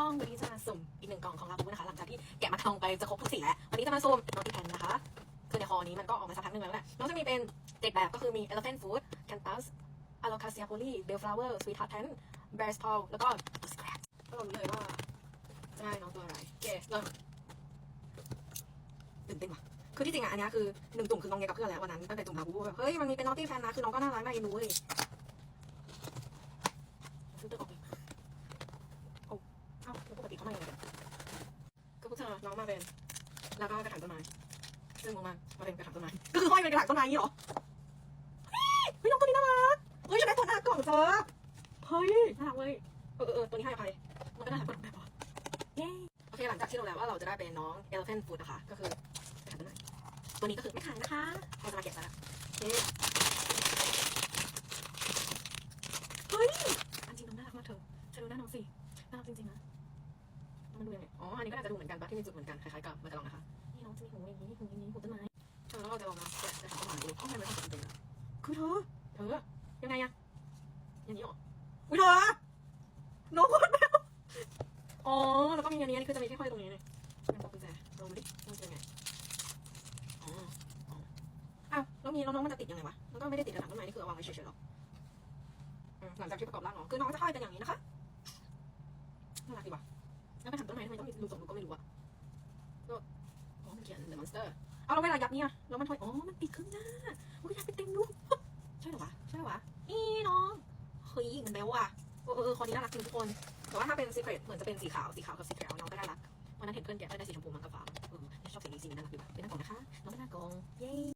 ช่องวันนี้จะมาสุ่มอีกหนึ่งกล่องของลาบูนะคะ หลังจากที่แกะมาทองไปจะครบทุกสีแล้ว วันนี้จะมาสุ่มน้องติแพนนะคะคือในคอนี้มันก็ออกมาสักพักหนึ่งแล้วแหละน้องจะมีเป็นเจ็ดแบบก็คือมี elephant food canthus alocasia poly bellflower sweetheart pen bear's paw แล้วก็ scratch ก็เรารู้เลยว่าจะได้น้องตัวอะไรโอเคเริ่มตื่นเต้นว่ะคือที่จริงอะอันนี้คือหนึ่งตุ่มคือน้องเงยกับเพื่อนแล้ววันนั้นตั้งแต่ตุ่มลาบูแบบเฮ้ยมันมีเป็นน้องตี้แฟนนะคือน้องก็น่ารักน่าเอ็นดูเว้ยฟิลเตอร์ออกเลย เอ้าแล้วปกติเขามายังไงกันก็พวกเธอ น้องมาเป็น แล้วก็กระถางต้นไม้ซึ่งงงมากมาเป็นกระถางต้นไม้ก็คือห้อยเป็นกระถางต้นไม้ย่างนี้เหรอเฮ้ยน้องตัวนี้น่ารักเฮ้ยอยากได้ตัวน้ากล่องเธอเฮ้ยน่ารักเว้ยเออเออตัวนี้ให้อภัยมันก็น่ารักกว่าแบบว่าเย้โอเคหลังจากที่รู้แล้วว่าเราจะได้เป็นน้อง elephant food นะคะก็คือกระถางต้นไม้ตัวนี้ก็คือไม่ขายนะคะเราจะมาเก็บแล้วนะเย้เฮ้ยอันจริงน้องน่ารักมากเธอเธอดูหน้าน้องสิน่ารักจริงๆนะ มันดูยังไงอ๋อ อันนี้ก็น่าจะดูเหมือนกันปะที่มีจุดเหมือนกัน คล้ายๆกับมาจะลองนะคะ นี่น้องจะมีหูอย่างนี้หูอย่างนี้หูต้นไม้เธอแล้วเราจะลองนะแกะจะทำต้นไม้ดูอ๋อทำไมมันต้องเป็นคือเธอ เธอ ยังไงอะอย่างนี้เหรออุ้ยเธอน้องโคตรแบบอ๋อ แล้วก็มีอันนี้อันนี้คือจะมีแค่ห้อยตรงนี้เลยยังบอกกุญแจลองดูดิมันเป็นยังไงอ๋ออ๋ออ้าวแล้วมีแล้วน้องมันจะติดยังไงวะ มันก็ไม่ได้ติดกระถางต้นไม้นี่คือเอาวางไว้เฉยๆหรออืมหลังจากที่ประกอบร่างน้องคือน้องจะห้อยเป็นอย่างนี้นะคะ น่ารักดีว่ะ แล้วกระถางต้น ไม้ทำไมต้องมีรูสองรูก็ไม่รู้อะก็อ๋อมันเขียน The Monster เอาแล้วเวลายัดเนี่ยแล้วมันห้อยอ๋อ มันปิดข้างหน้าโอ้ยยัดไปเต็มรูปใช่เหรอวะใช่เหรอวะอีน้องเฮ้ยมันเบลว่ะเออเออคอนี้น่ารักจริงทุกคน แต่ว่าถ้าเป็น Secret เหมือนจะเป็นสีขาวสีขาวกับสีเขียวน้องก็น่ารักวันนั้นเห็นเพื่อนแกะได้สีชมพูมันกับฟ้าเออชอบสีนี้สีนี้น่ารักดีว่ะเป็นหน้ากล่องนะคะน้องเป็นหน้ากล่องเย้